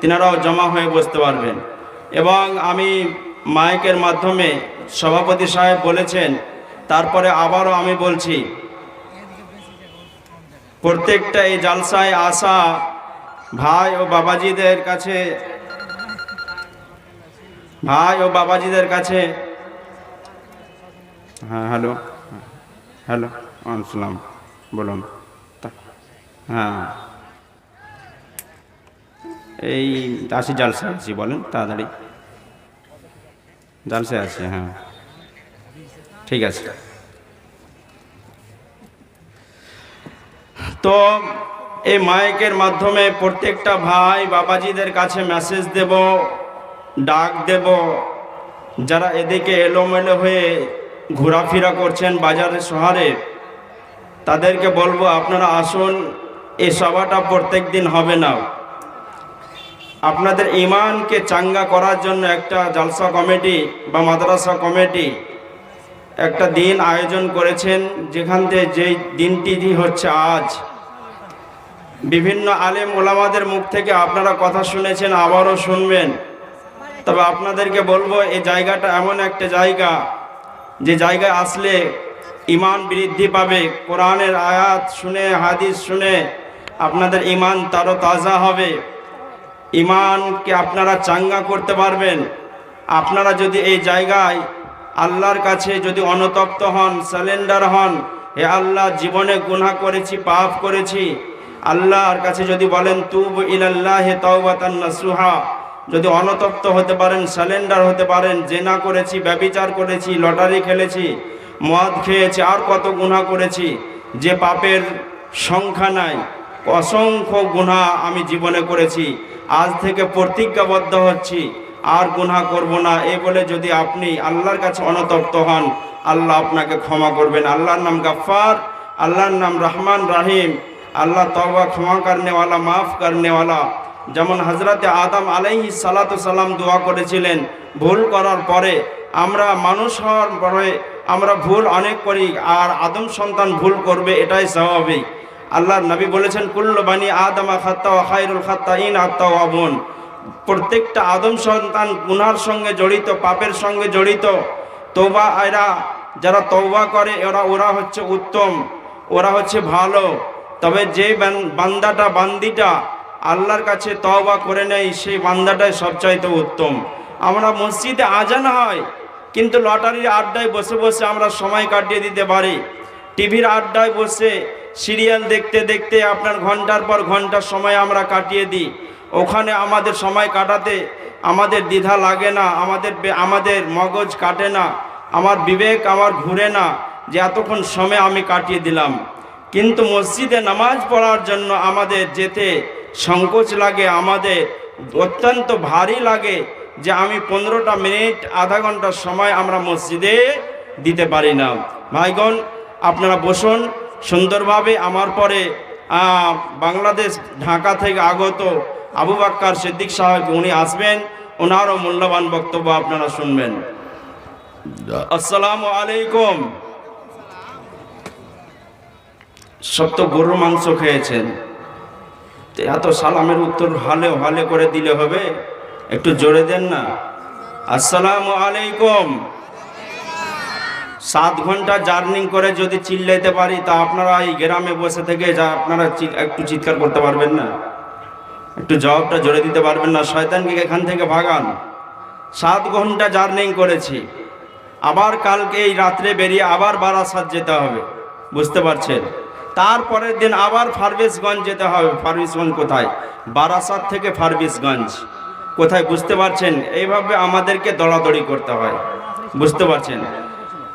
তিনারাও জমা হয়ে বসতে পারবেন। এবং আমি মাইকের মাধ্যমে সভাপতি সাহেব বলেছেন, তারপরে আবারও আমি বলছি, প্রত্যেকটা এই জালসায় আসা ভাই ও বাবাজিদের কাছে, ভাই ও বাবাজিদের কাছে হ্যাঁ হ্যালো হ্যালো আসসালাম, বলুন। হ্যাঁ। এই আসি জালসা আছি, বলেন, তাড়াতাড়ি। জালসে আছে হ্যাঁ। ঠিক আছে। তো এই মাইকের মাধ্যমে প্রত্যেকটা ভাই বাবাজিদের কাছে মেসেজ দেব, ডাক দেব। যারা এদিকে এলোমেলো হয়ে ঘোরাফেরা করছেন বাজারে, শহরে, তাদেরকে বলব আপনারা আসুন, এই সভাটা প্রত্যেক দিন হবে না। আপনাদের ইমানকে চাঙ্গা করার জন্য একটা জালসা কমিটি বা মাদ্রাসা কমিটি একটা দিন আয়োজন করেছেন, যেখান থেকে যেই দিনটি হচ্ছে আজ। বিভিন্ন আলেম ওলামাদের মুখ থেকে আপনারা কথা শুনেছেন, আবারও শুনবেন। তবে আপনাদেরকে বলব এই জায়গাটা এমন একটা জায়গা, যে জায়গায় আসলে ইমান বৃদ্ধি পাবে। কোরআনের আয়াত শুনে, হাদিস শুনে আপনাদের ইমান তারও তাজা হবে। ইমানকে আপনারা চাঙ্গা করতে পারবেন। আপনারা যদি এই জায়গায় আল্লাহর কাছে যদি অনতপ্ত হন স্যালেন্ডার হন, হে আল্লাহ, জীবনে গুনাহ করেছি, পাপ করেছি, আল্লাহর কাছে যদি বলেন, তুব ইলাল্লাহ হে তাওবাতান নাসুহা যদি অনতপ্ত হতে পারেন স্যালেন্ডার হতে পারেন, জেনা করেছি, ব্যবিচার করেছি, লটারি খেলেছি, মদ খেয়েছি, আর কত গুনাহ করেছি, যে পাপের সংখ্যা নাই। অসংখ্য গুনাহ আমি জীবনে করেছি, আজ থেকে প্রতিজ্ঞাবদ্ধ হচ্ছি, আর গুনাহ করব না। এ বলে যদি আপনি আল্লাহর কাছে অনতপ্ত হন, আল্লাহ আপনাকে ক্ষমা করবেন। আল্লাহর নাম গাফার আল্লাহর নাম রহমান রাহিম, আল্লাহ তওবা ক্ষমা করনেওয়ালা, মাফ করনেওয়ালা। যেমন হজরতে আদম আলাইহি সালাতু সালাম দোয়া করেছিলেন, ভুল করার পরে আমরা মানুষ হওয়ার পরে আমরা ভুল অনেক করি, আর আদম সন্তান ভুল করবে, এটাই স্বাভাবিক। আল্লাহর নবী বলেছেন, কুল্লু বানি আদমা খাত্তা খায়রুল খাত্তা ইন আত্মা আবুন প্রত্যেকটা আদম সন্তান গুনার সঙ্গে জড়িত, পাপের সঙ্গে জড়িত। তৌবা এরা, যারা তৌবা করে ওরা ওরা হচ্ছে উত্তম, ওরা হচ্ছে ভালো। তবে যে বান্দাটা, বান্দিটা আল্লাহর কাছে তওবা করে নেয়, সেই বান্দাটাই সবচাইতে উত্তম। আমরা মসজিদে আজান হয়, কিন্তু লটারির আড্ডায় বসে বসে আমরা সময় কাটিয়ে দিতে পারি। টিভির আড্ডায় বসে সিরিয়াল দেখতে দেখতে আপনার ঘণ্টার পর ঘণ্টার সময় আমরা কাটিয়ে দিই। ওখানে আমাদের সময় কাটাতে আমাদের দ্বিধা লাগে না, আমাদের আমাদের মগজ কাটে না, আমার বিবেক আমার ঘুরে না যে এতক্ষণ সময় আমি কাটিয়ে দিলাম। কিন্তু মসজিদে নামাজ পড়ার জন্য আমাদের যেতে সংকোচ লাগে, আমাদের অত্যন্ত ভারী লাগে যে আমি পনেরোটা মিনিট, আধা ঘণ্টার সময় আমরা মসজিদে দিতে পারি না। ভাইগণ, আপনারা বসুন। সুন্দরভাবে আমার পরে বাংলাদেশ ঢাকা থেকে আগত আবু বাক্কার সিদ্দিক সাহেব উনি আসবেন। ওনারও মূল্যবান বক্তব্য আপনারা শুনবেন। আসসালামু আলাইকুম। সব তো গরুর মাংস খেয়েছেন। এত সালামের উত্তর হালে হালে করে দিলে হবে? একটু জোরে দেন না। আসসালামু আলাইকুম। সাত ঘণ্টা জার্নিং করে যদি চিল্লাইতে পারি, তা আপনারা এই গ্রামে বসে থেকে যা আপনারা একটু চিৎকার করতে পারবেন না। একটু জবাবটা জোরে দিতে পারবেন না। শয়তানকে এখান থেকে ভাগান? সাত ঘণ্টা জার্নিং করেছি। আবার কালকে এই রাত্রে বেরিয়ে আবার বারাসাত যেতে হবে। বুঝতে পারছেন? তারপরের দিন আবার ফারবিসগঞ্জ যেতে হবে। ফারবিসগঞ্জ কোথায়? বারাসাত থেকে ফারবিসগঞ্জ। কোথায়? বুঝতে পারছেন? এইভাবে আমাদেরকে দৌড়াদৌড়ি করতে হয়। বুঝতে পারছেন?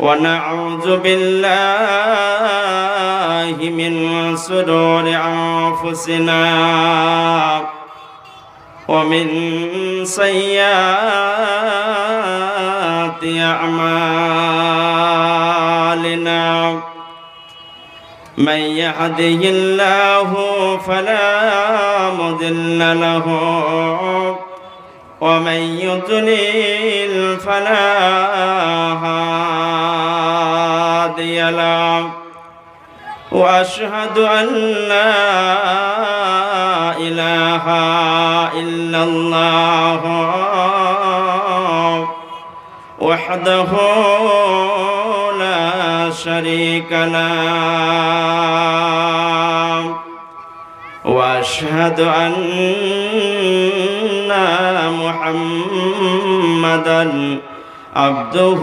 ونعوذ بالله من شرور أنفسنا ومن سيئات أعمالنا. من يهده الله فلا مضل له ومن يضلل فلا هادي هادي له وأشهد أن لا إله إلا الله. وحده لا شريك له. وأشهد أن محمدا عبده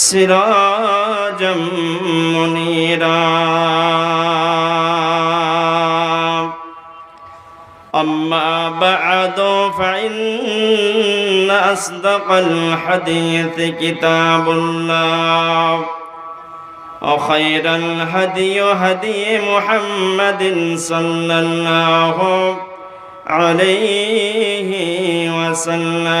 سراجا منيرا. أما بعد فإن أصدق الحديث كتاب الله وخير الهدي هدي محمد صلى الله عليه وسلم.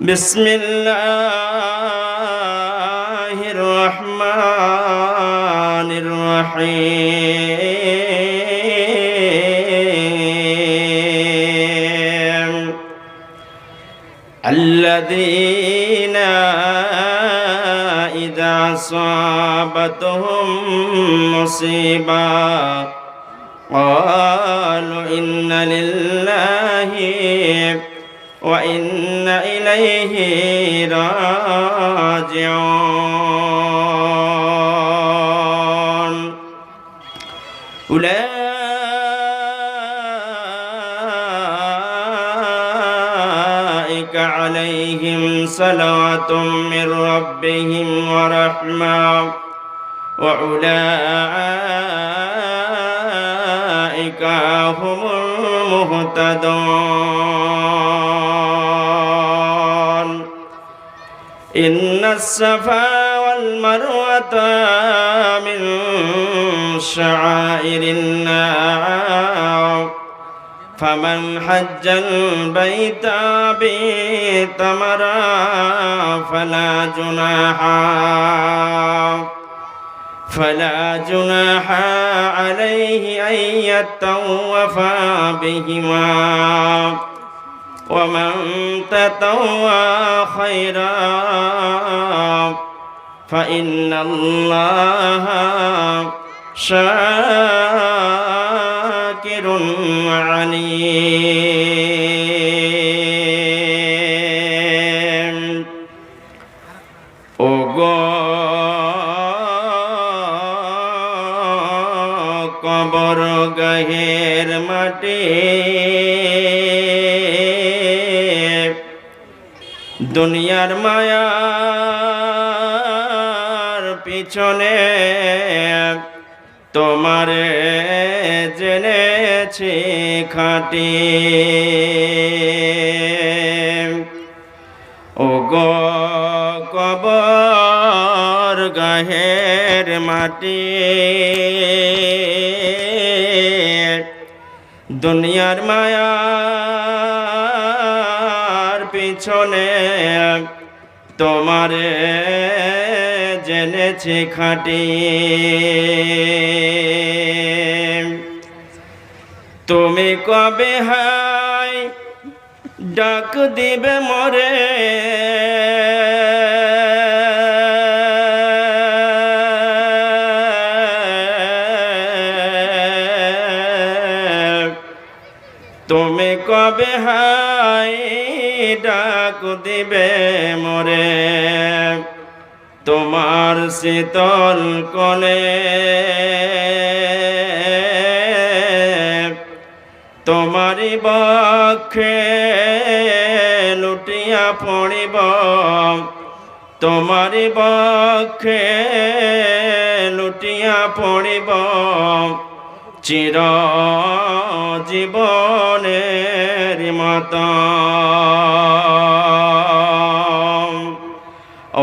بسم الله الرحمن الرحيم. الذين إذا أصابتهم مصيبة قالوا إن لله وإن إليه راجعون. أولئك عليهم صلوات من ربهم ورحمة. وأولئك هم المهتدون. إن الصفا والمروة من شعائر الله فمن حج البيت بتمرا فلا جناح فلا جناح عليه أن يتوف بهما. ومن تطوى خيرا فإن الله شاكر عليم ওগো কবর গহের মাটি দুনিয়ার মায়ার পিছনে তোমারে জেনেছি খাটি। ও গো কবর গাহের মাটি। দুনিয়ার মায়ার পিছনে তোমারে জেনেছি খাটি। তুমি কবে হাই ডাক দিবে মরে? তুমি কবে হাই ডাক দিবে মোরে। তোমার শীতল কলে তোমারি বক্ষে লুটিয়া পড়িব। তোমারি বক্ষে লুটিয়া পড়িব। চির জীবনের মত।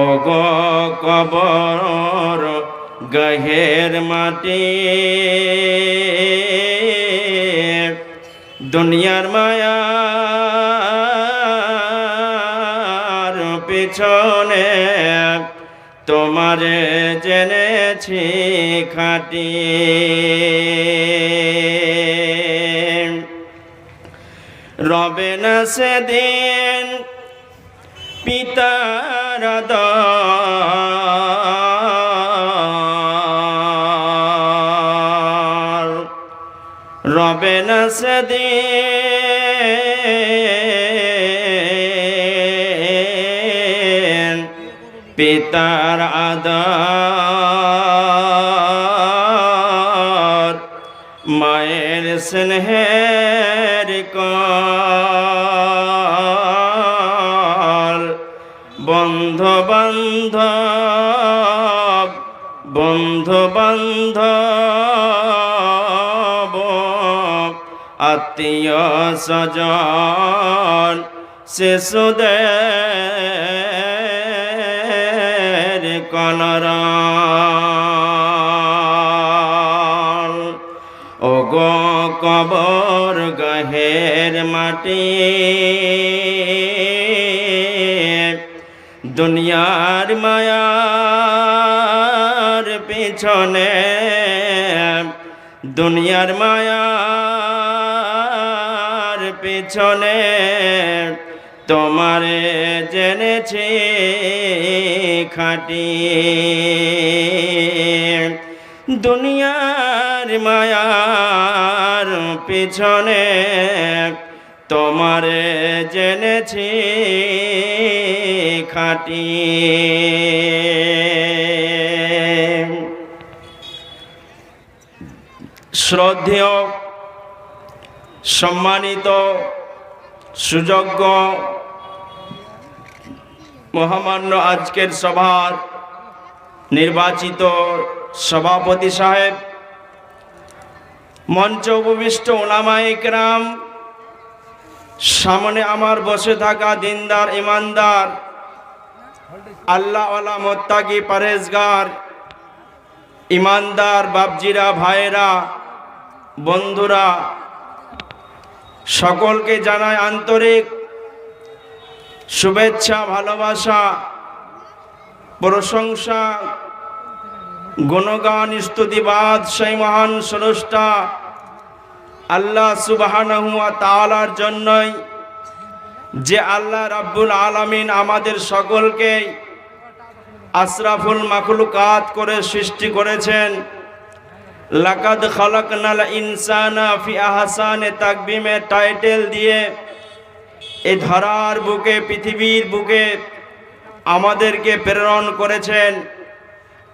অগ কবর গহের মাটি দুনিয়ার মায়ার পিছনে তোমারে জেনেছি খাটি। রবে না সেদিন পিতার আদর রবে না সেদিন পিতার আদর মায়ের স্নেহের কল। বন্ধু বান্ধব বন্ধু বান্ধব আত্মীয় স্বজন শিশুদের কলরাল ও গো কবর গহের মাটি। দুনিয়ার মায়ার পিছনে দুনিয়ার মায়ার পিছনে তোমারে জেনেছি। খাটি দুনিয়ার মায়ার পিছনে তোমারে জেনেছি খাটি শ্রদ্ধেয় সম্মানিত সুযোগ্য মহামান্য আজকের সভার নির্বাচিত সভাপতি সাহেব, মঞ্চ উপবিষ্ট ওলামাইকরাম সামনে আমার বসে থাকা দিনদার ইমানদার আল্লাহ আলা মোত্তাকি পারেজগার, ইমানদার বাবজিরা ভাইরা বন্ধুরা, সকলকে জানায় আন্তরিক শুভেচ্ছা, ভালোবাসা, প্রশংসা, গুণগান স্তুতিবাদ সেই মহান স্রষ্টা আল্লাহ সুবাহানহুয়া তালার জন্যই যে আল্লাহ রাব্বুল আলামিন আমাদের সকলকে আশরাফুল মাখলুকাত করে সৃষ্টি করেছেন। লাকাদ খালাকনাল ইনসানা ফি আহসানে তাকবিমে টাইটেল দিয়ে এই ধরার বুকে, পৃথিবীর বুকে আমাদেরকে প্রেরণ করেছেন।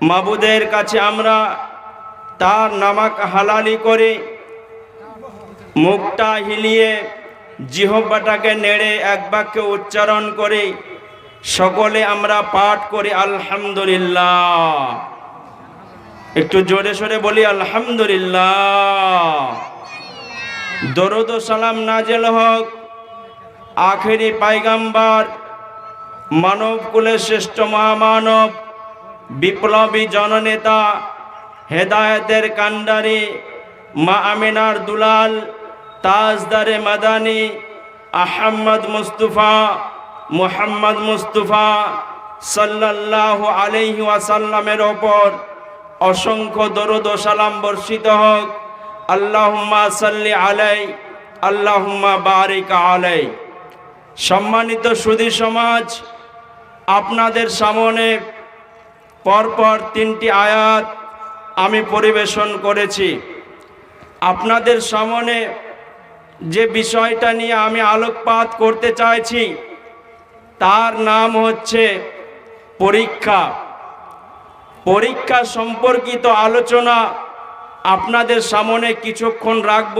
মাবুদের কাছে আমরা তার নামাক হালালি করে, মুখটা হিলিয়ে জিহবাটাকে নেড়ে এক বাক্যে উচ্চারণ করে, সকলে আমরা পাঠ করি, আলহামদুলিল্লাহ। একটু জোরে সোরে বলি, আলহামদুলিল্লাহ। দরদ সালাম নাজেল হক আখেরি পাইগাম্বার, মানব কুলের শ্রেষ্ঠ মহামানব, বিপ্লবী জননেতা, হেদায়তের কান্ডারি মা আমিনার দুলাল, তাজদারে মাদানি, আহম্মদ মুস্তফা, মুহাম্মদ মুস্তফা সাল্লাল্লাহু আলাইহি ওয়াসাল্লামের ওপর অসংখ্য দরুদ সালাম বর্ষিত হোক। আল্লাহুম্মা সাল্লি আলাই, আল্লাহুম্মা বারিক আলাই। সম্মানিত সুধী সমাজ, আপনাদের সামনে পরপর তিনটি আয়াত আমি পরিবেশন করেছি। আপনাদের সামনে যে বিষয়টা নিয়ে আমি আলোকপাত করতে চাইছি, তার নাম হচ্ছে পরীক্ষা। পরীক্ষা সম্পর্কিত আলোচনা আপনাদের সামনে কিছুক্ষণ রাখব।